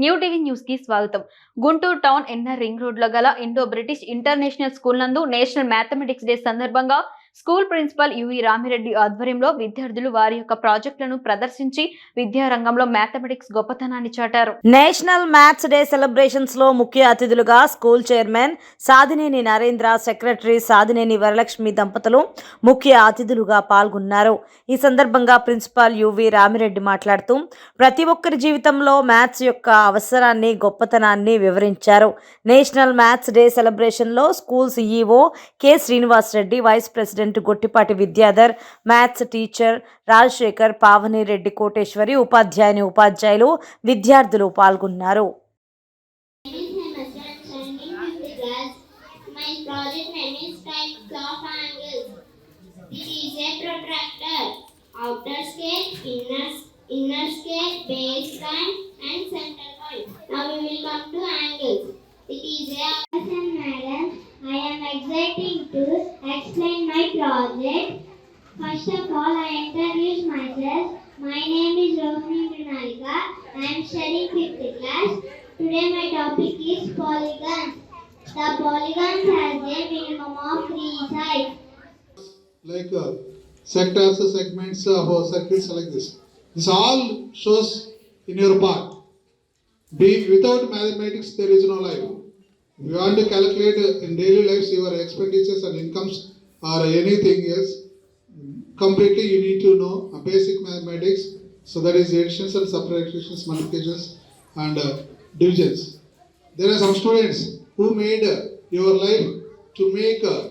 New TV న్యూస్కి స్వాగతం. Guntur town NR ring రోడ్లో గల ఇండో బ్రిటిష్ ఇంటర్నేషనల్ స్కూల్ నందు నేషనల్ మ్యాథమెటిక్స్ డే సందర్భంగా స్కూల్ ప్రిన్సిపల్ యువి రామిరెడ్డి ఆధ్వర్యంలో విద్యార్థులు వారి యొక్క ప్రాజెక్టులను ప్రదర్శించి విద్యారంగంలో మ్యాథమెటిక్స్ గొప్పతనాన్ని చాటారు. నేషనల్ మ్యాథ్స్ డే సెలబ్రేషన్స్లో ముఖ్య అతిథులుగా school chairman Sadhineni Narendra secretary Sadhineni Varalakshmi దంపతులు ముఖ్య అతిథులుగా పాల్గొన్నారు. ఈ సందర్భంగా ప్రిన్సిపాల్ యువి రామిరెడ్డి మాట్లాడుతూ ప్రతి ఒక్కరి జీవితంలో మ్యాథ్స్ యొక్క అవసరాన్ని గొప్పతనాన్ని వివరించారు. National maths day సెలబ్రేషన్లో school CEO K Srinivas Reddy vice president Gottipati Vidyadhar maths teacher Rajasekhar Pavanireddy Koteswari ఉపాధ్యాయుని ఉపాధ్యాయులు విద్యార్థులు పాల్గొన్నారు. Name is inner, and standing with to explain my project. First of all, I introduce myself. My name is Rohini Vinalika. I am studying fifth class. Today my topic is polygons. The polygons has a minimum of three sides. like uh, sectors, segments, uh, circuits like this. This all shows in your part. Be, without mathematics, there is no life. If you want to calculate in daily lives your expenditures and incomes or anything else, completely you need to know a basic mathematics. So that is additions and subtractions, multiplications, and uh, divisions. There are some students who made uh, your life to make uh,